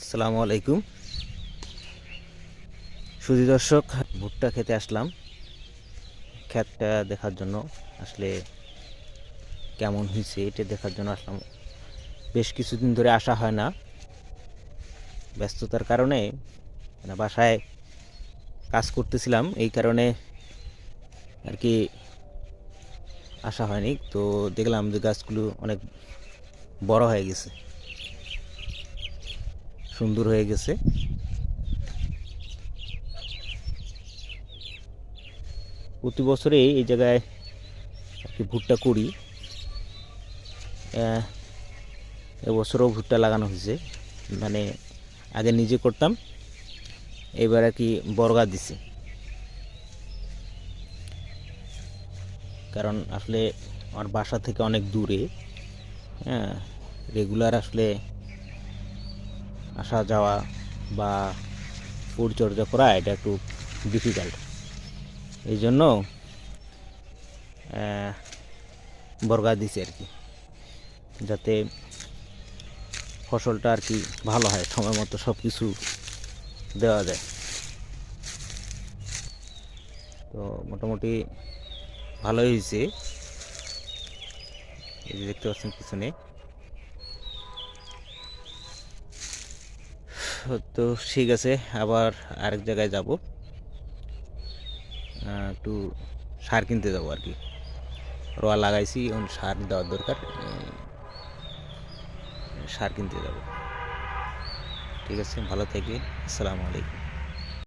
আসসালামু আলাইকুম। সুধী দর্শক, ভুট্টা খেতে আসলাম। ক্ষেতটা দেখার জন্য আসলে কেমন হয়েছে এটা দেখার জন্য আসলাম। বেশ কিছুদিন ধরে আসা হয় না। ব্যস্ততার কারণে মানে বাসায় কাজ করতেছিলাম, এই কারণে আর কি আসা হয়নি। তো দেখলাম যে গাছগুলো অনেক বড় হয়ে গেছে। সুন্দর হয়ে গেছে। প্রতি বছরে এই জায়গায় কি ভুট্টা করি। এবছরও ভুট্টা লাগানো হয়েছে। মানে আগে নিজে করতাম, এবার আর কি বর্গা দিছে। কারণ আসলে আমার বাসা থেকে অনেক দূরে হ্যাঁ রেগুলার আসলে আসা যাওয়া বা পরিচর্যা করা, এটা একটু ডিফিকাল্ট এই জন্য বর্গা দিছে আর কি। যাতে ফসলটা আর কি ভালো হয়, সময় মতো সব কিছু দেওয়া যায়। তো মোটামুটি ভালোই হয়েছে। এই যে দেখতে পাচ্ছেন পিছনে। তো ঠিক আছে, আবার আরেক জায়গায় যাব। একটু সার কিনতে যাব আর কি। রোয়া লাগাইছি, এখন সার দেওয়ার দরকার। সার কিনতে যাব। ঠিক আছে, ভালো থেকে আসসালামু আলাইকুম।